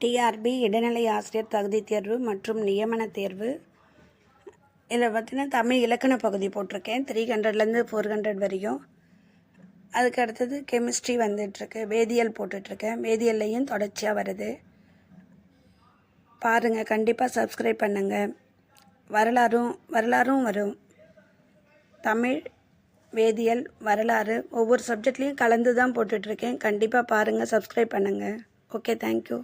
TRP இடைநிலை ஆசிரியர் தகுதி தேர்வு மற்றும் நியமன தேர்வு. இதில் பார்த்தீங்கன்னா தமிழ் இலக்கண பகுதி போட்டிருக்கேன். த்ரீ ஹண்ட்ரட்லேருந்து ஃபோர் ஹண்ட்ரட் வரையும். அதுக்கு அடுத்தது கெமிஸ்ட்ரி வந்துட்டுருக்கு. வேதியியல் போட்டுட்ருக்கேன் வேதியியல்லையும் தொடர்ச்சியாக வருது. பாருங்கள் கண்டிப்பாக சப்ஸ்கிரைப் பண்ணுங்கள் வரலாறும் வரலாறும் வரும். தமிழ் வேதியியல் வரலாறு ஒவ்வொரு சப்ஜெக்ட்லேயும் கலந்து தான் போட்டுட்ருக்கேன் கண்டிப்பாக பாருங்கள் சப்ஸ்கிரைப் பண்ணுங்கள் ஓகே தேங்க்யூ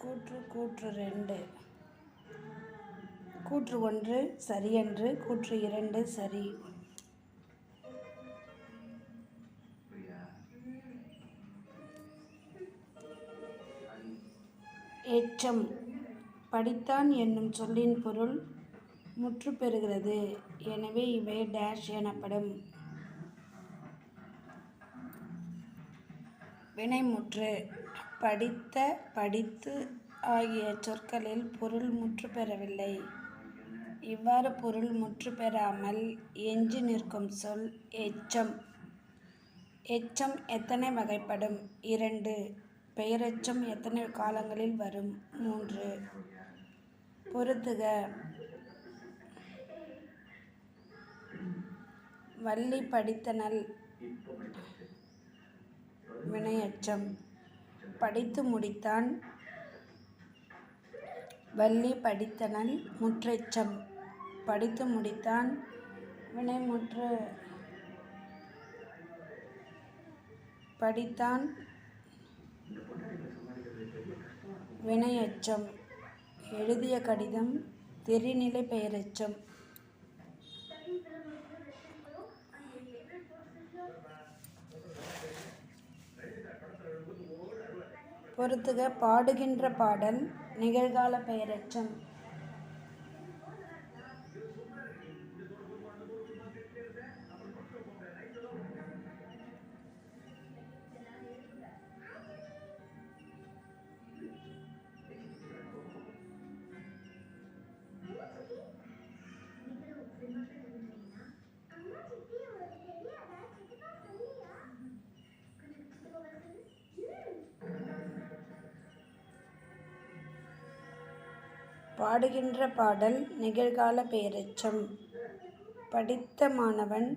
கூற்று கூற்று ரெண்டு. கூற்று ஒன்று சரியன்று கூற்று இரண்டு சரி. எச்சம் படித்தான் என்னும் சொல்லின் பொருள் முற்று பெறுகிறது. எனவே இவை டேஷ் எனப்படும். வினைமுற்று படித்த படித்து ஆகிய சொற்களில் பொருள் முற்று பெறவில்லை. இவ்வாறு பொருள் முற்று பெறாமல் எஞ்சி நிற்கும் சொல் எச்சம். எச்சம் எத்தனை வகைப்படும்? இரண்டு. பெயரெச்சம் எத்தனை காலங்களில் வரும்? மூன்று. பொருத்துக. வள்ளி படித்தனல் வினையச்சம் படித்து முடித்தான் வள்ளி படித்தனல் முற்றெச்சம். படித்து முடித்தான் வினைமுற்று படித்தான் வினையச்சம் எழுதிய கடிதம் தெரிநிலை பெயரச்சம். பொறுத்துக பாடுகின்ற பாடல் நிகழ்கால பெயரெச்சம் பாடுகின்ற பாடல் நிகழ்கால பெயரெச்சம் படித்த மாணவன்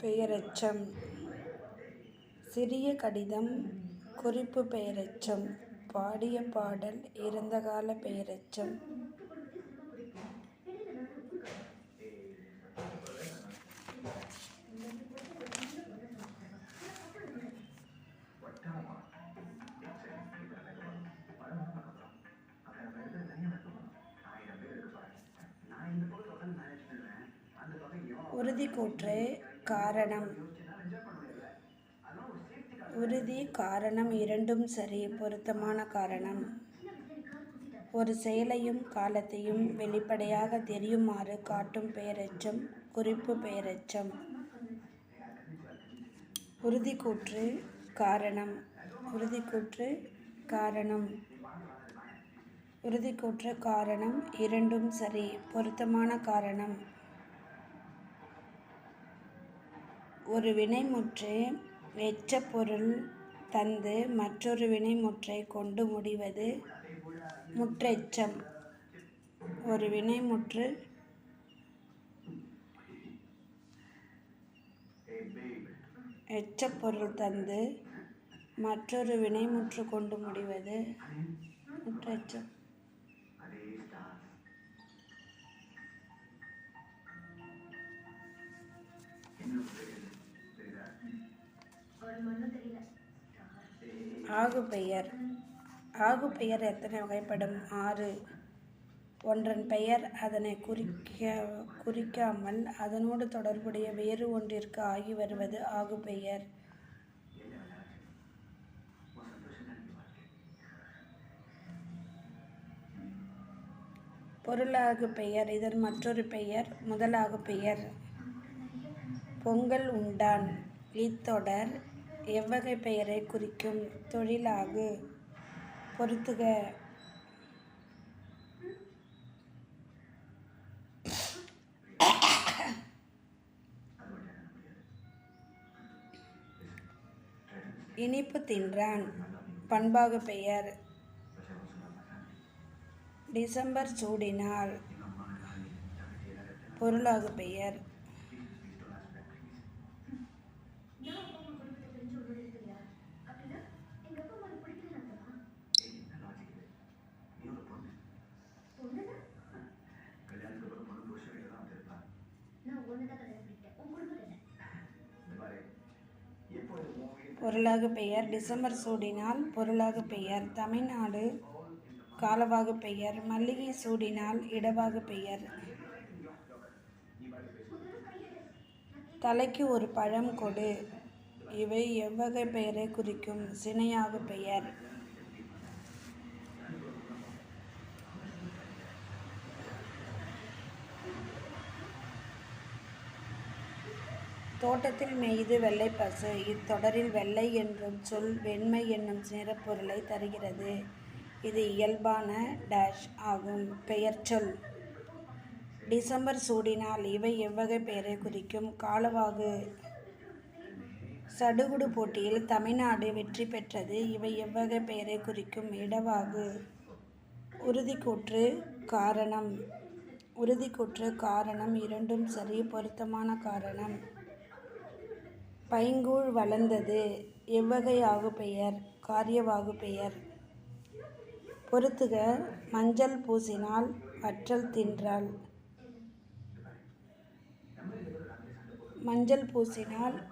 பெயரெச்சம் சிறிய கடிதம் குறிப்பு பெயரெச்சம் பாடிய பாடல் இறந்தகால பெயரெச்சம் உறுதிக்கூற்று காரணம். உறுதி காரணம் இரண்டும் சரி பொருத்தமான காரணம். ஒரு செயலையும் காலத்தையும் வெளிப்படையாக தெரியுமாறு காட்டும் பெயரெச்சம் குறிப்பு பெயரெச்சம் உறுதிக்கூற்று காரணம். உறுதிக்கூற்று காரணம். உறுதிக்கூற்று காரணம் இரண்டும் சரி பொருத்தமான காரணம். ஒரு வினைமுற்று எச்ச பொருள் தந்து மற்றொரு வினைமுற்றை கொண்டு முடிவது முற்றெச்சம். ஒரு வினைமுற்று எச்சப் பொருள் தந்து மற்றொரு வினைமுற்று கொண்டு முடிவது முற்றெச்சம். ஆகு பெயர் ஆகு பெயர் எத்தனை வகைப்படும்? ஆறு. ஒன்றன் பெயர் அதனை குறிக்க குறிக்காமல் அதனோடு தொடர்புடைய வேறு ஒன்றிற்கு ஆகி வருவது ஆகு பெயர் பொருளாகு பெயர் இதன் மற்றொரு பெயர் முதலாகு பெயர் பொங்கல் உண்டான். இத்தொடர் எவ்வகை பெயரை குறிக்கும் தொழிலாகு? பொருத்துக இனிப்பு தின்றான். பண்பாக பெயர். டிசம்பர் சூடினால் பொருளாக பெயர். பொருளாக பெயர் டிசம்பர் சூடினால் பொருளாக பெயர் தமிழ்நாடு காலவாக பெயர் மல்லிகை சூடினால் இடவாக பெயர். தலைக்கு ஒரு பழம் கொடு. இவை எவ்வகை பெயரை குறிக்கும்? சினையாக பெயர். தோட்டத்தில் மேய்து வெள்ளை பசு இத்தொடரில் வெள்ளை என்றும் சொல் வெண்மை என்னும் நிறப்பொருளை தருகிறது. இது இயல்பான டேஷ் ஆகும். பெயர்ச்சொல் டிசம்பர் சூடினால் இவை எவ்வகை பெயரை குறிக்கும்? காலவாகு. சடுகுடு போட்டியில் தமிழ்நாடு வெற்றி பெற்றது. இவை எவ்வகை பெயரை குறிக்கும்? இடவாகு. உறுதிக்கூற்று காரணம். உறுதிக்கூற்று காரணம் இரண்டும் சரி பொருத்தமான காரணம். பைங்கூழ் வளர்ந்தது. எவ்வகை ஆகு பெயர்? காரியவாகு பெயர்? பொறுத்துக. மஞ்சள் பூசினால் வற்றல் தின்றாள். மஞ்சள் பூசினால்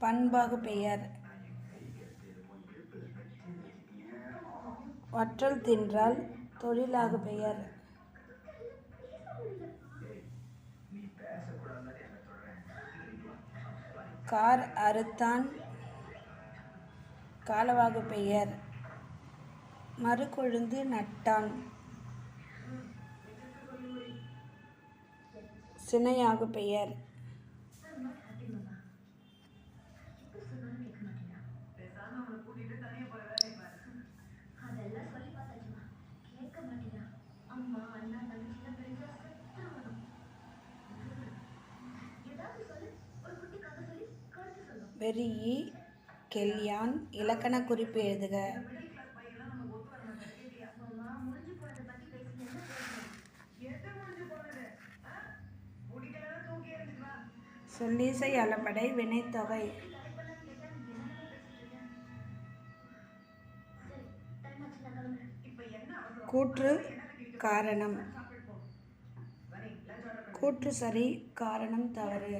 பண்பாகு பெயர். வற்றல் தின்றால் தொழிலாகு பெயர். கார் அறுத்தான். காலவாகு பெயர். மறுகொழுந்து நட்டான். சினையாகு பெயர். பெரியி கெல்யான் இலக்கண குறிப்பு எழுதுக. சொல்லிசை அளபடை வினைத்தொகை. கூற்று காரணம். கூற்று சரி காரணம் தவறு.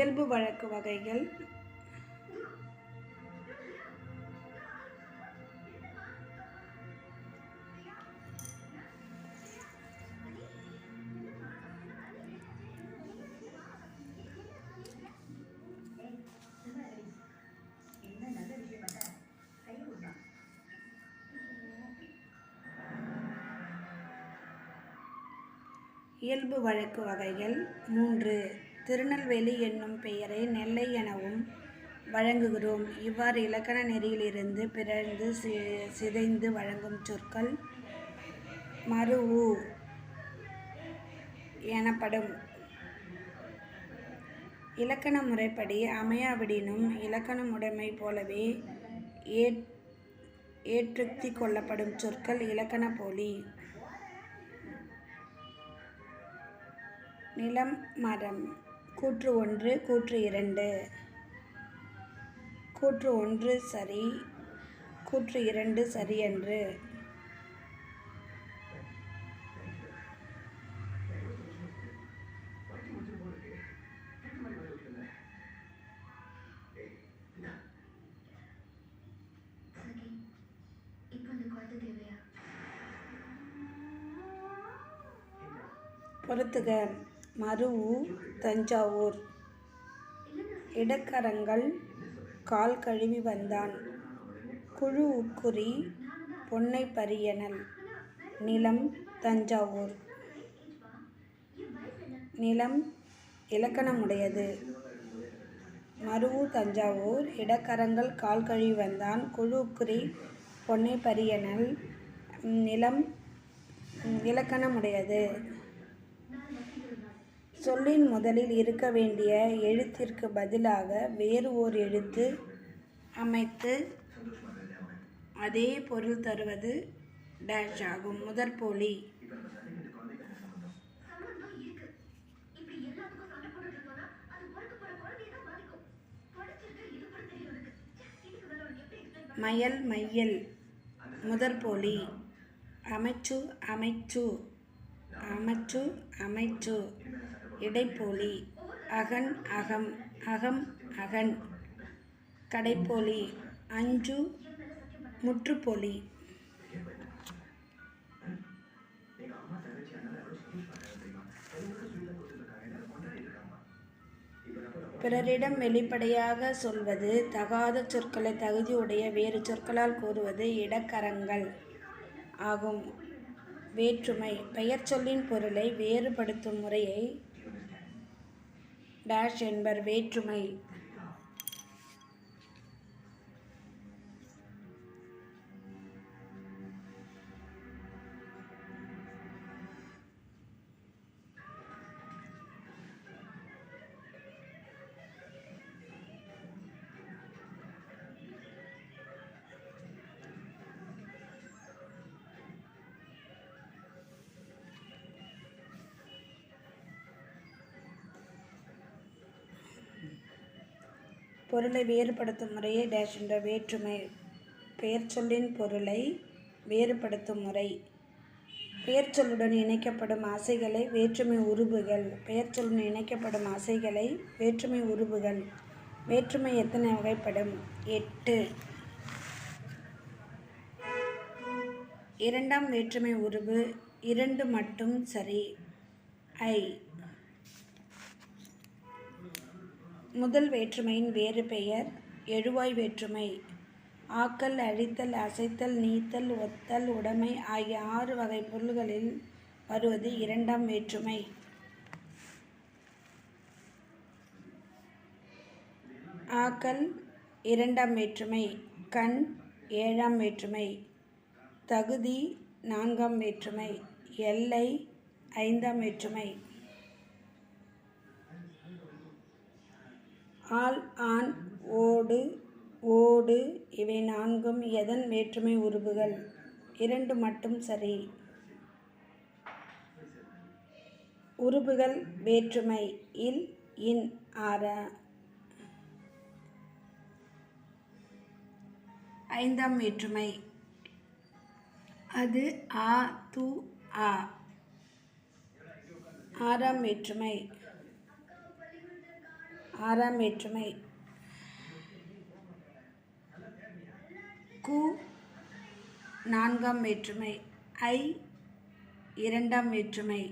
இயல்பு வழக்கு வகைகள். இயல்பு வழக்கு வகைகள் மூன்று. திருநெல்வேலி என்னும் பெயரை நெல்லை எனவும் வழங்குகிறோம். இவ்வாறு இலக்கண நெறியிலிருந்து பிறழ்ந்து சி சிதைந்து வழங்கும் சொற்கள் மருவு எனப்படும். இலக்கண முறைப்படி அமையாவிடினும் இலக்கணமுடைமை போலவே ஏ ஏற்றுத்தி கொள்ளப்படும் சொற்கள் இலக்கண போலி. நிலம் மரம். கூற்று ஒன்று கூற்று இரண்டு. கூற்று ஒன்று சரி கூற்று இரண்டு சரியன்று என்று. பொறுத்துக. மருவு தஞ்சாவூர். இடக்கரங்கள் கால் கழுவி வந்தான். குழு உக்குறி பொன்னை பரியனல். நிலம் தஞ்சாவூர். நிலம் இலக்கணமுடையது. மருவு தஞ்சாவூர். இடக்கரங்கள் கால் கழுவி வந்தான். குழுக்குறி பொன்னை பரியனல். நிலம் இலக்கணமுடையது. சொல்லின் முதலில் இருக்க வேண்டிய எழுத்திற்கு பதிலாக வேறு ஓர் எழுத்து அமைத்து அதே பொருள் தருவது டேஷ் ஆகும். முதற்போலி மயல் மையல். முதற்போலி அமைச்சு அமைச்சு. அமைச்சு அமைச்சு. இடைப்போலி அகன் அகம் அகம் அகன். கடைப்போலி அஞ்சு. முற்றுப்போலி. பிறரிடம் வெளிப்படையாக சொல்வது தகாத சொற்களை தகுதியுடைய வேறு சொற்களால் கூறுவது இடக்கரங்கள் ஆகும். வேற்றுமை பெயர் சொல்லின் பொருளை வேறுபடுத்தும் முறையை டேஷ் என்பர் வேற்றுமை. பொருளை வேறுபடுத்தும் முறையே டேஷ் என்ற வேற்றுமை. பெயர்ச்சொல்லின் பொருளை வேறுபடுத்தும் முறை. பெயர்ச்சொல்லுடன் இணைக்கப்படும் ஆசைகளை வேற்றுமை உருபுகள். பெயர்ச்சொல்லுடன் இணைக்கப்படும் ஆசைகளை வேற்றுமை உருபுகள். வேற்றுமை எத்தனை வகைப்படும்? எட்டு. இரண்டாம் வேற்றுமை உருவு இரண்டு மட்டும் சரி. ஐ. முதல் வேற்றுமையின் வேறு பெயர் எழுவாய் வேற்றுமை. ஆக்கல் அழித்தல் அசைத்தல் நீத்தல் ஒத்தல் உடைமை ஆகிய ஆறு வகை பொருள்களில் வருவது இரண்டாம் வேற்றுமை. ஆக்கல் இரண்டாம் வேற்றுமை. கண் ஏழாம் வேற்றுமை. தகுதி நான்காம் வேற்றுமை. எல்லை ஐந்தாம் வேற்றுமை. ஆல் ஆண் ஓடு ஓடு இவை நான்கும் எதன் வேற்றுமை உருபுகள் இரண்டு மட்டும் சரி. உருபுகள் வேற்றுமை இல் இன் ஆர. ஐந்தாம் வேற்றுமை. அது ஆ து ஆ. ஆறாம் வேற்றுமை. ஆறாம் வேற்றுமை. கு நான்காம் வேற்றுமை. ஐ இரண்டாம் வேற்றுமை.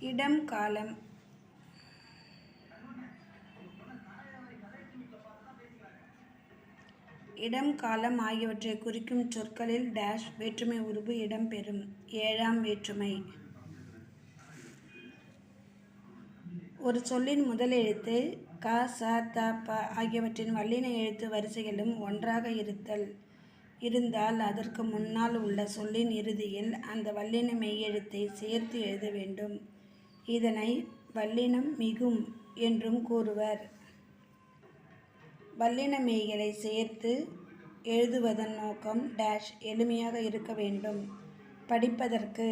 இடம் காலம். இடம் காலம் ஆகியவற்றை குறிக்கும் சொற்களில் டேஷ் வேற்றுமை உருபு இடம்பெறும் ஏழாம் வேற்றுமை. ஒரு சொல்லின் முதல் எழுத்து க ச த ப ஆகியவற்றின் வல்லின எழுத்து வரிசைகளும் ஒன்றாக இருத்தல். இருந்தால் அதற்கு முன்னால் உள்ள சொல்லின் இறுதியில் அந்த வல்லின மெய்யெழுத்தை சேர்த்து எழுத வேண்டும். இதனை வல்லினம் மிகும் என்றும் கூறுவர். வல்லின மெய்களை சேர்த்து எழுதுவதன் நோக்கம் டேஷ் எளிமையாக இருக்க வேண்டும். படிப்பதற்கு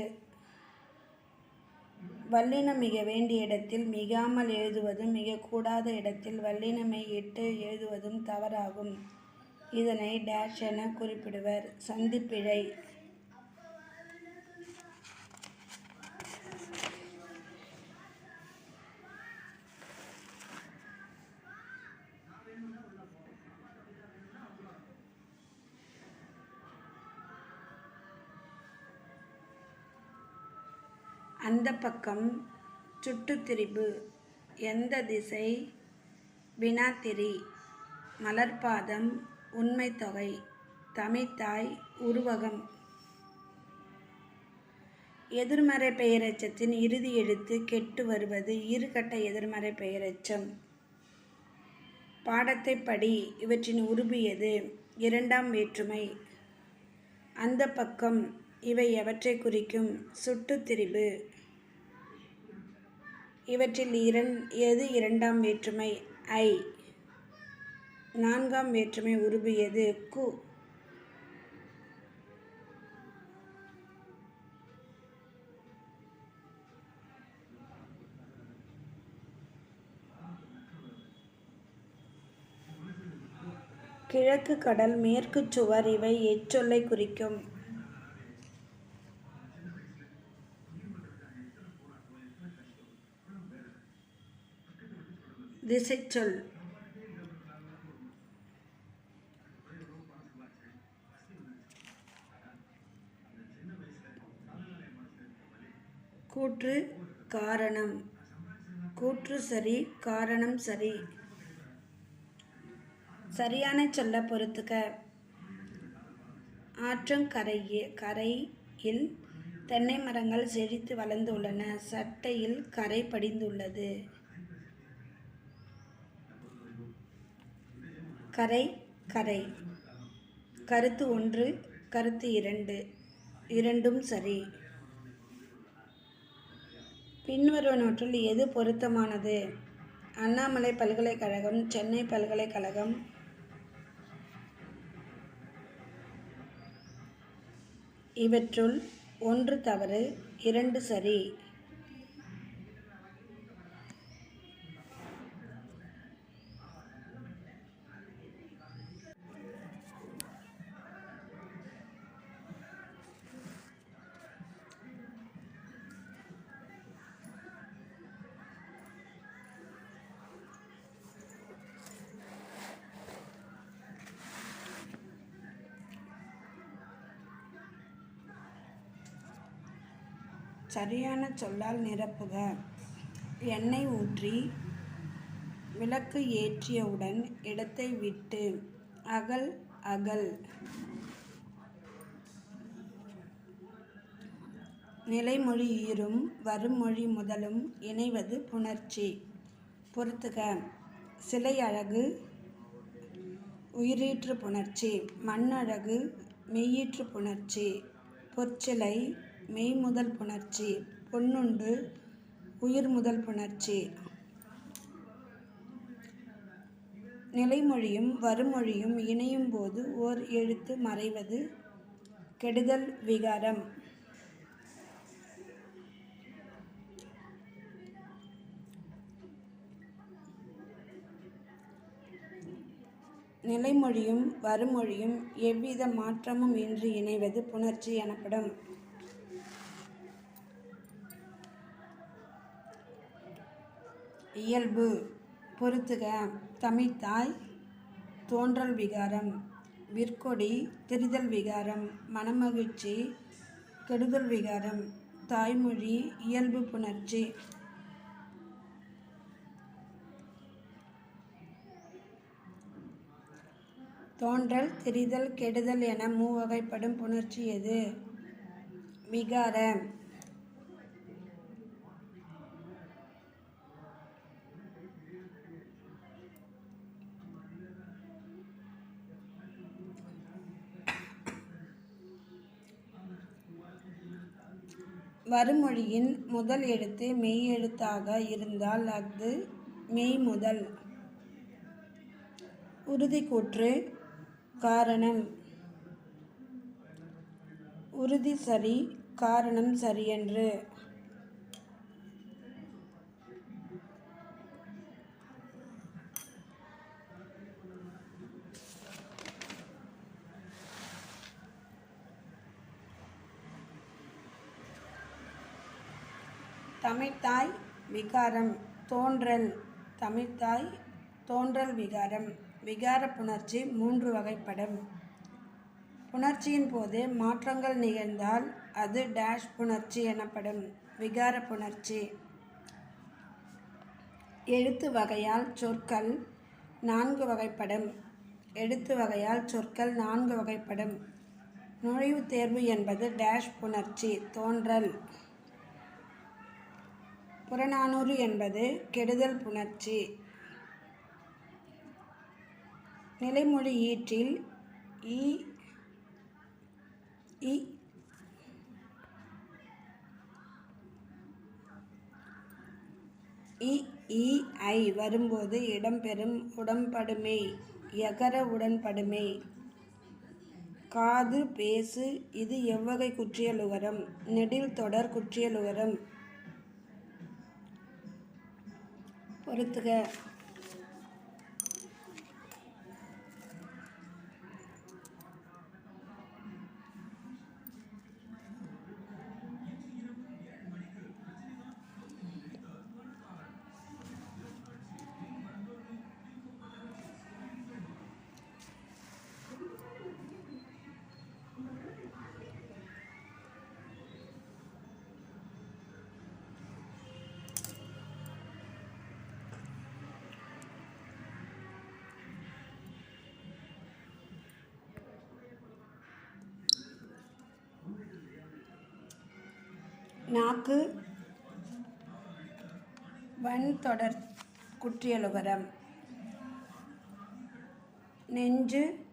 வல்லினம் மிக வேண்டிய இடத்தில் மிகாமல் எழுதுவதும் மிகக்கூடாத இடத்தில் வல்லினமை இட்டு எழுதுவதும் தவறாகும். இதனை டேஷ் என குறிப்பிடுவர். சந்திப்பிழை. அந்த பக்கம் சுட்டுத்திரிபு. எந்த திசை? வினாத்திரி. மலர்பாதம் உண்மைத்தொகை. தொகை தமிழ்த்தாய் உருவகம். எதிர்மறை பெயரெச்சத்தின் இறுதி எழுத்து கெட்டு வருவது இருகட்ட எதிர்மறை பெயரெச்சம். பாடத்தை படி இவற்றின் உருபு எது? இரண்டாம் வேற்றுமை. அந்த பக்கம் இவை எவற்றை குறிக்கும்? சுட்டுத்திரிபு. இவற்றில் இரண் எது இரண்டாம் வேற்றுமை? ஐ. நான்காம் வேற்றுமை உருபு எது? கு. கிழக்கு கடல் மேற்கு சுவர் இவை எச்சொல்லை குறிக்கும். திசைச்சொல். கூற்று காரணம். கூற்று சரி காரணம் சரி. சரியான சொல்ல பொறுத்துக்க ஆற்றங்கரையே கரையில் தென்னை மரங்கள் செழித்து வளர்ந்துள்ளன சட்டையில் கரை படிந்துள்ளது. கரை கரை. கருத்து ஒன்று கருத்து இரண்டு. இரண்டும் சரி. பின்வருவனவற்றில் எது பொருத்தமானது? அண்ணாமலை பல்கலைக்கழகம் சென்னை பல்கலைக்கழகம். இவற்றுள் ஒன்று தவறு இரண்டு சரி. சரியான சொல்லால் நிரப்புக. எண்ணெய் ஊற்றி விளக்கு ஏற்றியவுடன் இடத்தை விட்டு அகல் அகல். நிலைமொழி ஈரும் வருமொழி முதலும் இணைவது புணர்ச்சி. பொறுத்துக சிலை அழகு உயிரீற்று புணர்ச்சி. மண்ணழகு மெய்யீற்று புணர்ச்சி. பொற்சிலை மெய் முதல் புணர்ச்சி பொன்னுண்டு உயிர் முதல் புணர்ச்சி. நிலைமொழியும் வருமொழியும் இணையும் போது ஓர் எழுத்து மறைவது கெடுதல் விகாரம். நிலைமொழியும் வருமொழியும் எவ்வித மாற்றமும் இன்றி இணைவது புணர்ச்சி எனப்படும். இயல்பு. பொறுத்துக. தமிழ்த்தாய் தோன்றல் விகாரம். விற்கொடி தெரிதல் விகாரம். மனமகிழ்ச்சி கெடுதல் விகாரம். தாய்மொழி இயல்பு புணர்ச்சி. தோன்றல் தெரிதல் கெடுதல் என மூவகைப்படும் புணர்ச்சி எது? விகார வருமொழியின் முதல் எழுத்து மெய்யெழுத்தாக இருந்தால் அது மெய் முதல். உறுதிக்கூற்று காரணம். உறுதி சரி காரணம் சரியென்று. தமிழ்த்தாய் விகாரம் தோன்றல் தமிழ்த்தாய் தோன்றல் விகாரம் விகார புணர்ச்சி மூன்று வகைப்படும். புணர்ச்சியின் போது மாற்றங்கள் நிகழ்ந்தால் அது டேஷ் புணர்ச்சி எனப்படும். விகார புணர்ச்சி. எழுத்து வகையால் சொற்கள் நான்கு வகைப்படும். எழுத்து வகையால் சொற்கள் நான்கு வகைப்படும். நுழைவுத் தேர்வு என்பது டேஷ் புணர்ச்சி தோன்றல். புறநானூறு என்பது கெடுதல் புணர்ச்சி. நிலைமொழி ஈற்றில் இ இ இ வரும்போது இடம்பெறும் உடன்படுமை எகர உடன்படுமை. காது பேசு இது எவ்வகை குற்றியலுகரம் நெடில் தொடர் குற்றியலுகரம். பொறுத்துக நாக்கு வன்தொடர் குற்றியலுகரம். நெஞ்சு.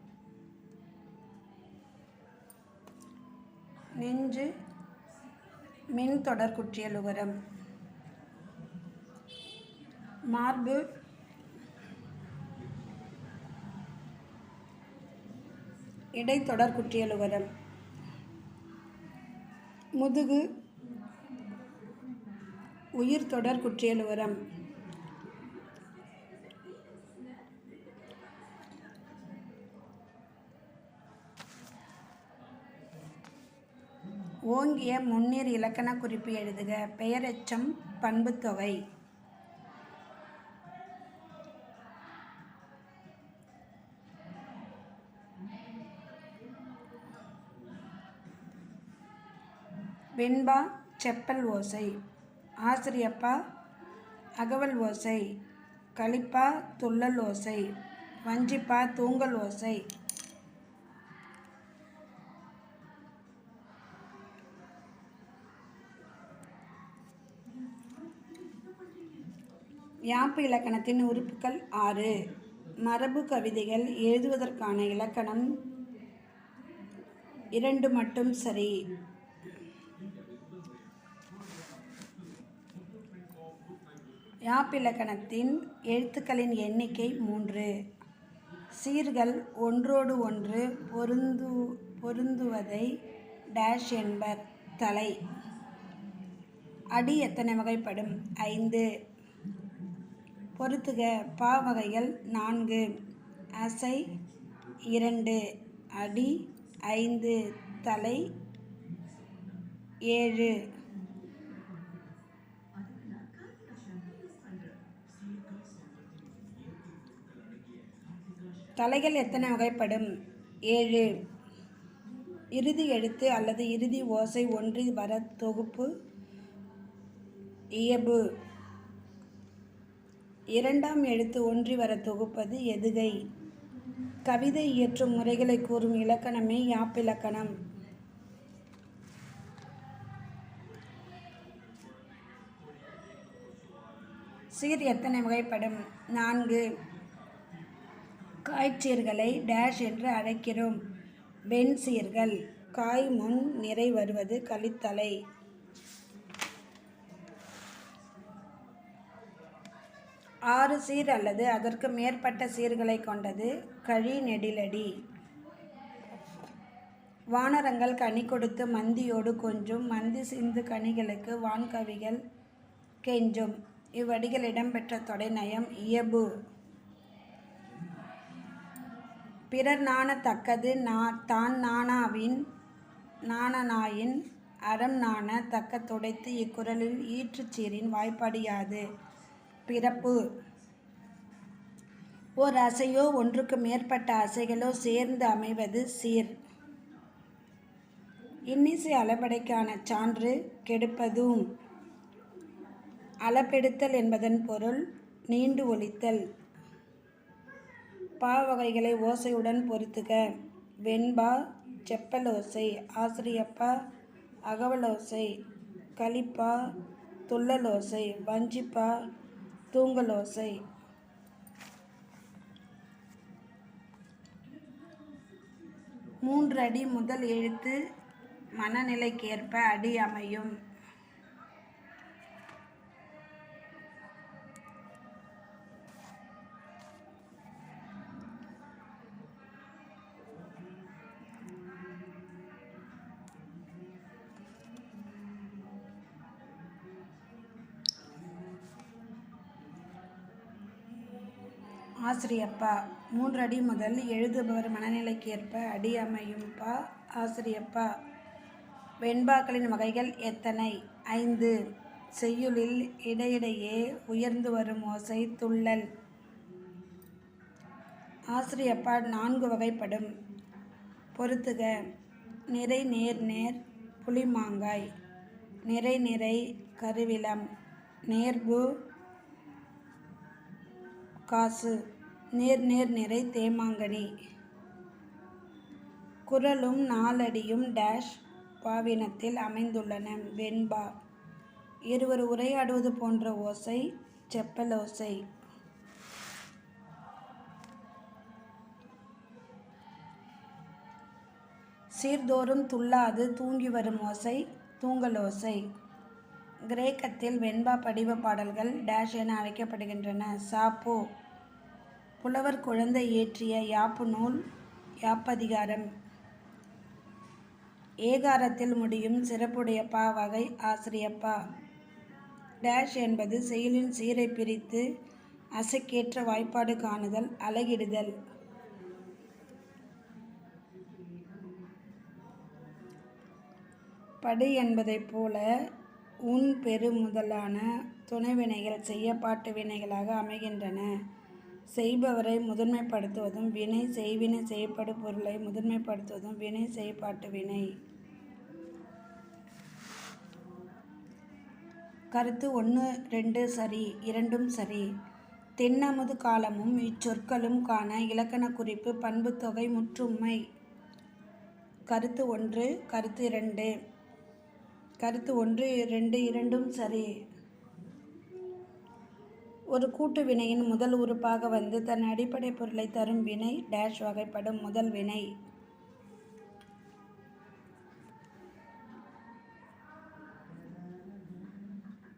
நெஞ்சு. மின்தொடர் குற்றியலுகரம். மார்பு. இடைத்தொடர் குற்றியலுகரம். முதுகு. உயிர் தொடர் குற்றியலுகரம் ஓங்கிய முன்னீர் இலக்கண குறிப்பு எழுதுக. பெயரெச்சம் பண்புத்தொகை வெண்பா செப்பல் ஓசை. ஆசிரியப்பா அகவல் ஓசை. கழிப்பா துள்ளல் ஓசை. வஞ்சிப்பா தூங்கல் ஓசை. யாப்பு இலக்கணத்தின் உறுப்புகள் ஆறு. மரபு கவிதைகள் எழுதுவதற்கான இலக்கணம் இரண்டு மட்டும் சரி. யாப்பிலக்கணத்தின் எழுத்துக்களின் எண்ணிக்கை மூன்று. சீர்கள் ஒன்றோடு ஒன்று பொருந்து பொருந்துவதை டேஷ் என்பர் தலை. அடி எத்தனை வகைப்படும்? ஐந்து. பொறுத்துக பா வகைகள் நான்கு. அசை இரண்டு. அடி ஐந்து. தலை ஏழு. தலைகள் எத்தனை வகைப்படும்? ஏழு. இறுதி எழுத்து அல்லது இறுதி ஓசை ஒன்றி வர தொகுப்பு. இயபு இரண்டாம் எழுத்து ஒன்றி வர தொகுப்பது எதுகை? கவிதை இயற்றும் முறைகளை கூறும் இலக்கணமே யாப்பிலக்கணம் சீர் எத்தனை வகைப்படும்? நான்கு. காய்ச்சீர்களை டேஷ் என்று அழைக்கிறோம். வெண்சீர்கள் காய் முன் நிறை வருவது கழித்தலை ஆறு சீர் அல்லது அதற்கு மேற்பட்ட சீர்களை கொண்டது கழி நெடிலடி. வானரங்கள் கனி கொடுத்து மந்தியோடு கொஞ்சும். மந்தி சிந்து கனிகளுக்கு வான்கவிகள் கெஞ்சும். இவ்வடிகள் இடம்பெற்ற தொடைநயம் இயபு. பிறர் நாணத்தக்கது நா தான் நாணாவின் நாணனாயின் அறம் நாண தக்க துடைத்து இக்குறளில் ஈற்றுச்சீரின் வாய்ப்பாடு யாது பிறப்பு. ஓர் அசையோ ஒன்றுக்கு மேற்பட்ட அசைகளோ சேர்ந்து அமைவது சீர். இன்னிசை அளபடைக்கான சான்று கெடுப்பதும் அளப்பெடுத்தல் என்பதன் பொருள் நீண்டு ஒழித்தல் பா வகைகளை ஓசையுடன் பொருத்துக வெண்பா செப்பலோசை ஆசிரியப்பா அகவலோசை கலிப்பா துள்ளலோசை வஞ்சிப்பா தூங்கலோசை. மூன்று அடி முதல் எழுத்து மனநிலைக்கேற்ப அடி அமையும். ஆசிரியப்பா. மூன்று அடி முதல் எழுதுபவர் மனநிலைக்கேற்ப அடி அமையும்பா ஆசிரியப்பா. வெண்பாக்களின் வகைகள் எத்தனை? ஐந்து. செய்யுளில் இடையிடையே உயர்ந்து வரும் ஓசை துள்ளல். ஆசிரியப்பா நான்கு வகைப்படும். பொறுத்துக. நிறை நேர் நேர் புளிமாங்காய் நிறை நிறை கருவிலம் நேர்பு காசு. நேர் நேர் நிறை தேமாங்கனி. குரலும் நாலடியும் டேஷ் பாவினத்தில் அமைந்துள்ளன. வெண்பா. இருவர் உரையாடுவது போன்ற ஓசை செப்பலோசை சீர்தோறும் துள்ளாது தூங்கி வரும் ஓசை தூங்கலோசை கிரேக்கத்தில் வெண்பா படிவ பாடல்கள் டேஷ் என அழைக்கப்படுகின்றன. சாப்போ புலவர் குழந்தை இயற்றிய யாப்பு நூல் யாப்பதிகாரம். ஏகாரத்தில் முடியும் சிறப்புடைய பா வகை ஆசிரியப்பா. டேஷ் என்பது செயலின் சீரை பிரித்து அசைக்கேற்ற வாய்ப்பாடு காணுதல் அலகிடுதல் படு என்பதைப் போல உன் பெரு முதலான துணைவினைகள் செய்யப்பாட்டு வினைகளாக அமைகின்றன. செய்பவரை முதன்மைப்படுத்துவதும் வினை செய்வினை செய்யப்படு பொருளை முதன்மைப்படுத்துவதும் வினை செய்யப்பாட்டு வினை. கருத்து ஒன்று ரெண்டு சரி இரண்டும் சரி. தென்னமுது காலமும் இச்சொற்களும் காண இலக்கண குறிப்பு பண்புத்தொகை முற்றுமை. கருத்து ஒன்று கருத்து இரண்டு. கருத்து ஒன்று ரெண்டு இரண்டும் சரி. ஒரு கூட்டு வினையின் முதல் உறுப்பாக வந்து தன் அடிப்படை பொருளை தரும் வினை டேஷ் வகைப்படும் முதல் வினை.